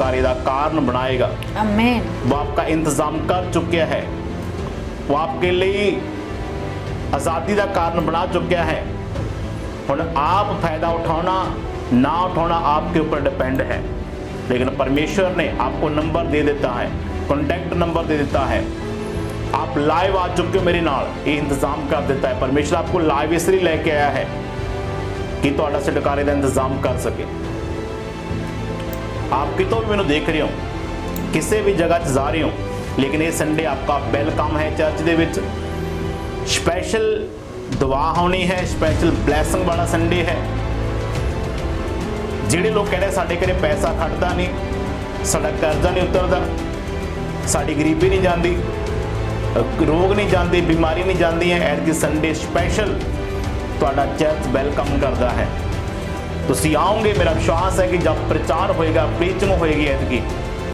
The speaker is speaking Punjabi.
ਚੁਕਾਰੇ ਦਾ ਕਾਰਨ ਬਣਾਏਗਾ ਆਮੇਨ वो आपका इंतजाम कर चुका है वो आपके ਲਈ ਆਜ਼ਾਦੀ ਦਾ ਕਾਰਨ ਬਣਾ ਚੁੱਕਿਆ ਹੈ ਹੁਣ ਆਪ ਫਾਇਦਾ ਉਠਾਉਣਾ ਨਾ ਉਠਾਉਣਾ ਆਪਕੇ ਉੱਪਰ ਡਿਪੈਂਡ ਹੈ लेकिन परमेश्वर ने आपको नंबर दे देता है कॉन्टैक्ट नंबर दे देता है आप लाइव आ चुके हो मेरे नाल ये इंतजाम कर देता है परमेश्वर आपको लाइव इसलिए लेके आया है कि ਤੁਹਾਡਾ ਛਡਕਾਰੇ ਦਾ ਇੰਤਜ਼ਾਮ ਕਰ ਸਕੇ आप कितों भी मैंने देख रहे हो ਕਿਸੇ ਵੀ ਜਗ੍ਹਾ 'ਚ ਜਾ ਰਹੇ ਹੋ ਲੇਕਿਨ ਇਹ ਸੰਡੇ ਆਪਕਾ ਵੈਲਕਮ ਹੈ ਚਰਚ ਦੇ ਵਿੱਚ ਸਪੈਸ਼ਲ ਦੁਆ ਹੋਣੀ ਹੈ ਸਪੈਸ਼ਲ ਬਲੇਸਿੰਗ ਵਾਲਾ ਸੰਡੇ ਹੈ ਜਿਹੜੇ ਲੋਕ ਕਹਿੰਦੇ ਸਾਡੇ ਘਰੇ ਪੈਸਾ ਖੜਦਾ ਨਹੀਂ ਸਾਡਾ ਕਰਜ਼ਾ ਨਹੀਂ ਉਤਰਦਾ ਸਾਡੀ ਗਰੀਬੀ ਨਹੀਂ ਜਾਂਦੀ ਅ, ਰੋਗ ਨਹੀਂ ਜਾਂਦੇ ਬਿਮਾਰੀ ਨਹੀਂ ਜਾਂਦੀਆਂ ਐਤਕੀ ਸੰਡੇ ਸਪੈਸ਼ਲ ਤੁਹਾਡਾ ਚਰਚ ਵੈਲਕਮ ਕਰਦਾ ਹੈ ਤੁਸੀਂ ਆਓਗੇ ਮੇਰਾ ਵਿਸ਼ਵਾਸ ਹੈ ਕਿ ਜਦ ਪ੍ਰਚਾਰ ਹੋਏਗਾ ਪ੍ਰੀਚਿੰਗ ਹੋਏਗੀ ਐਤਕੀ।